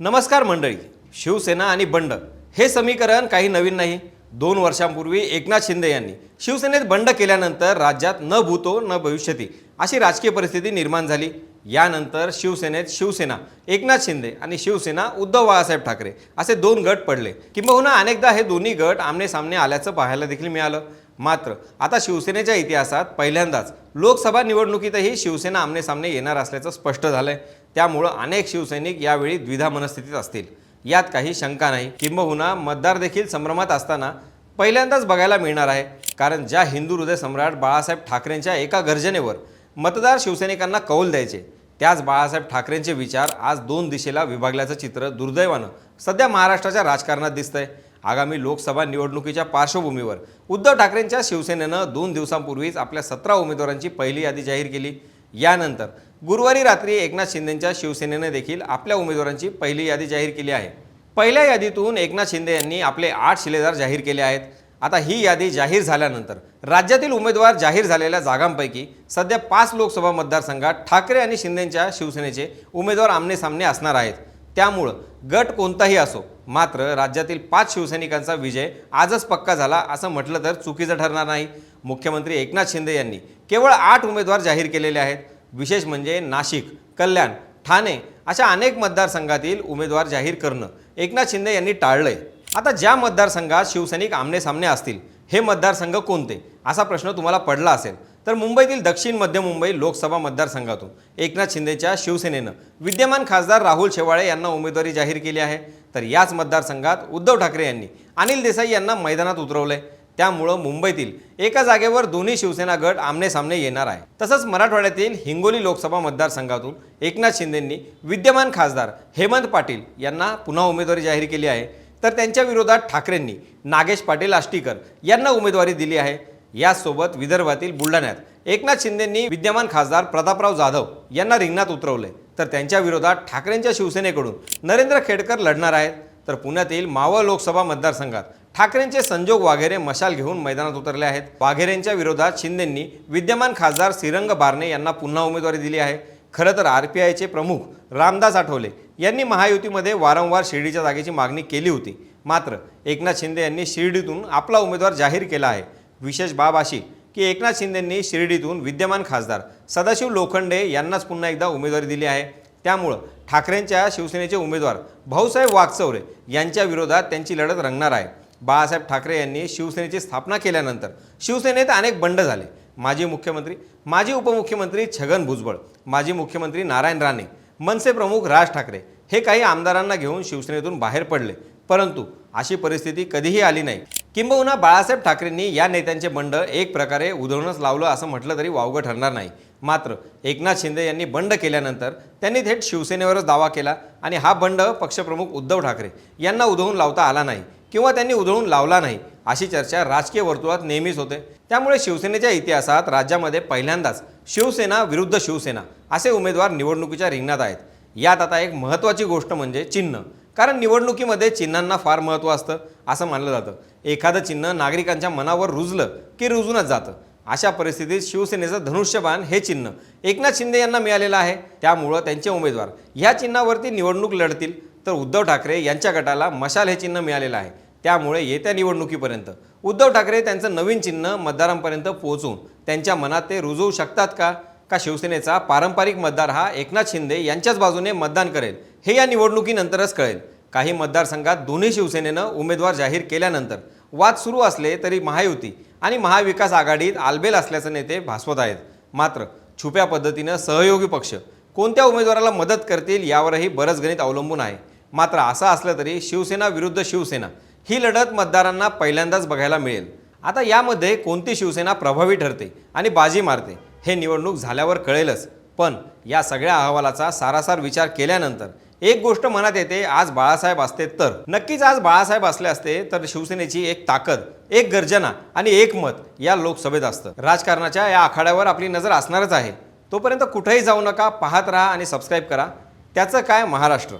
नमस्कार मंडळी. शिवसेना आणि बंड हे समीकरण काही नवीन नाही. दोन वर्षांपूर्वी एकनाथ शिंदे यांनी शिवसेनेत बंड केल्यानंतर राज्यात न भूतो न भविष्यती अशी राजकीय परिस्थिती निर्माण झाली. यानंतर शिवसेनेत शिवसेना एकनाथ शिंदे आणि शिवसेना उद्धव बाळासाहेब ठाकरे असे दोन गट पडले. किंबहुना अनेकदा हे दोन्ही गट आमने सामने आल्याचं पाहायला देखील मिळालं. मात्र आता शिवसेनेच्या इतिहासात पहिल्यांदाच लोकसभा निवडणुकीतही शिवसेना आमनेसामने येणार असल्याचं स्पष्ट झालंय. त्यामुळं अनेक शिवसैनिक यावेळी द्विधा मनस्थितीत असतील. यात काही शंका नाही. किंबहुना मतदार देखील संभ्रमात असताना पहिल्यांदाच बघायला मिळणार आहे. कारण ज्या हिंदू हृदय सम्राट बाळासाहेब ठाकरेंच्या एका गर्जनेवर मतदार शिवसैनिकांना कौल द्यायचे त्याच बाळासाहेब ठाकरेंचे विचार आज दोन दिशेला विभागल्याचं चित्र दुर्दैवानं सध्या महाराष्ट्राच्या राजकारणात दिसतंय. आगामी लोकसभा निवडणुकीच्या पार्श्वभूमीवर उद्धव ठाकरेंच्या शिवसेनेनं दोन दिवसांपूर्वीच आपल्या सतरा उमेदवारांची पहिली यादी जाहीर केली. यानंतर गुरुवारी रात्री एकनाथ शिंदेंच्या शिवसेनेने देखील आपल्या उमेदवारांची पहिली यादी जाहीर केली आहे. पहिल्या यादीतून एकनाथ शिंदे यांनी आपले आठ शिलेदार जाहीर केले आहेत. आता ही यादी जाहीर झाल्यानंतर राज्यातील उमेदवार जाहीर झालेल्या जागांपैकी सध्या पाच लोकसभा मतदारसंघात ठाकरे आणि शिंदेंच्या शिवसेनेचे उमेदवार आमनेसामने असणार आहेत. त्यामुळं गट कोणताही असो मात्र राज्यातील पाच शिवसैनिकांचा विजय आजच पक्का झाला असं म्हटलं तर चुकीचं ठरणार नाही. मुख्यमंत्री एकनाथ शिंदे यांनी केवळ आठ उमेदवार जाहीर केलेले आहेत. विशेष म्हणजे नाशिक कल्याण ठाणे अशा अनेक मतदारसंघातील उमेदवार जाहीर करणं एकनाथ शिंदे यांनी टाळलंय. आता ज्या मतदारसंघात शिवसैनिक आमनेसामने असतील हे मतदारसंघ कोणते? असा प्रश्न तुम्हाला पडला असेल तर मुंबईतील दक्षिण मध्य मुंबई लोकसभा मतदारसंघातून एकनाथ शिंदेच्या शिवसेनेनं विद्यमान खासदार राहुल शेवाळे यांना उमेदवारी जाहीर केली आहे. तर याच मतदारसंघात उद्धव ठाकरे यांनी अनिल देसाई यांना मैदानात उतरवलंय. त्यामुळं मुंबईतील एका जागेवर दोन्ही शिवसेना गट आमनेसामने येणार आहे. तसंच मराठवाड्यातील हिंगोली लोकसभा मतदारसंघातून एकनाथ शिंदेंनी विद्यमान खासदार हेमंत पाटील यांना पुन्हा उमेदवारी जाहीर केली आहे. तर त्यांच्या विरोधात ठाकरेंनी नागेश पाटील आष्टीकर यांना उमेदवारी दिली आहे. यासोबत विदर्भातील बुलढाण्यात एकनाथ शिंदेंनी विद्यमान खासदार प्रतापराव जाधव यांना रिंगणात उतरवले तर त्यांच्या विरोधात ठाकरेंच्या शिवसेनेकडून नरेंद्र खेडकर लढणार आहेत. तर पुण्यातील मावळ लोकसभा मतदारसंघात ठाकरेंचे संजोग वाघेरे मशाल घेऊन मैदानात उतरले आहेत. वाघेरेंच्या विरोधात शिंदेंनी विद्यमान खासदार श्रीरंग बारणे यांना पुन्हा उमेदवारी दिली आहे. खरं तर आर पी आयचे प्रमुख रामदास आठवले यांनी महायुतीमध्ये वारंवार शिर्डीच्या जागेची मागणी केली होती. मात्र एकनाथ शिंदे यांनी शिर्डीतून आपला उमेदवार जाहीर केला आहे. विशेष बाब अशी की एकनाथ शिंदेंनी शिर्डीतून विद्यमान खासदार सदाशिव लोखंडे यांनाच पुन्हा एकदा उमेदवारी दिली आहे. त्यामुळं ठाकरेंच्या शिवसेनेचे उमेदवार भाऊसाहेब वागचौरे यांच्या विरोधात त्यांची लढत रंगणार आहे. बाळासाहेब ठाकरे यांनी शिवसेनेची स्थापना केल्यानंतर शिवसेनेत अनेक बंड झाले. माजी मुख्यमंत्री माजी उपमुख्यमंत्री छगन भुजबळ माजी मुख्यमंत्री नारायण राणे मनसे प्रमुख राज ठाकरे हे काही आमदारांना घेऊन शिवसेनेतून बाहेर पडले. परंतु अशी परिस्थिती कधीही आली नाही. किंबहुना बाळासाहेब ठाकरेंनी या नेत्यांचे बंड एक प्रकारे उधळूनच लावलं असं म्हटलं तरी वावगं ठरणार नाही. मात्र एकनाथ शिंदे यांनी बंड केल्यानंतर त्यांनी थेट शिवसेनेवरच दावा केला आणि हा बंड पक्षप्रमुख उद्धव ठाकरे यांना उधळून लावता आला नाही किंवा त्यांनी उधळून लावला नाही अशी चर्चा राजकीय वर्तुळात नेहमीच होते. त्यामुळे शिवसेनेच्या इतिहासात राज्यामध्ये पहिल्यांदाच शिवसेना विरुद्ध शिवसेना असे उमेदवार निवडणुकीच्या रिंगणात आहेत. यात आता एक महत्त्वाची गोष्ट म्हणजे चिन्ह. कारण निवडणुकीमध्ये चिन्हांना फार महत्त्व असतं असं मानलं जातं. एखादं चिन्ह नागरिकांच्या मनावर रुजलं की रुजूनच जातं. अशा परिस्थितीत शिवसेनेचं धनुष्यबाण हे चिन्ह. एकनाथ शिंदे यांना मिळालेलं आहे त्यामुळं त्यांचे उमेदवार. ह्या चिन्हावरती निवडणूक लढतील तर उद्धव ठाकरे यांच्या गटाला मशाल हे चिन्ह मिळालेलं आहे. त्यामुळे येत्या निवडणुकीपर्यंत. उद्धव ठाकरे त्यांचं नवीन चिन्ह मतदारांपर्यंत पोहोचून त्यांच्या मनात ते रुजवू शकतात का? का शिवसेनेचा पारंपरिक मतदार हा एकनाथ शिंदे यांच्याच बाजूने मतदान करेल? हे या निवडणुकीनंतरच कळेल. काही मतदारसंघात दोन्ही शिवसेनेनं उमेदवार जाहीर केल्यानंतर वाद सुरू असले तरी महायुती आणि महाविकास आघाडीत आलबेल असल्याचे नेते भासवत आहेत. मात्र छुप्या पद्धतीनं सहयोगी पक्ष कोणत्या उमेदवाराला मदत करतील यावरही बरंच गणित अवलंबून आहे. मात्र असं असलं तरी शिवसेना विरुद्ध शिवसेना ही लढत मतदारांना पहिल्यांदाच बघायला मिळेल. आता यामध्ये कोणती शिवसेना प्रभावी ठरते आणि बाजी मारते हे निवडणूक झाल्यावर कळेलच. पण या सगळ्या अहवालाचा सारासार विचार केल्यानंतर एक गोष्ट मनात येते आज बाळासाहेब असते तर. नक्कीच आज बाळासाहेब असले असते तर शिवसेनेची एक ताकद एक गर्जना आणि एक मत या लोकसभेत असतं. राजकारणाच्या या आखाड्यावर आपली नजर असणारच आहे. तोपर्यंत कुठेही जाऊ नका पाहत राहा आणि सबस्क्राईब करा. त्याचं काय? महाराष्ट्र.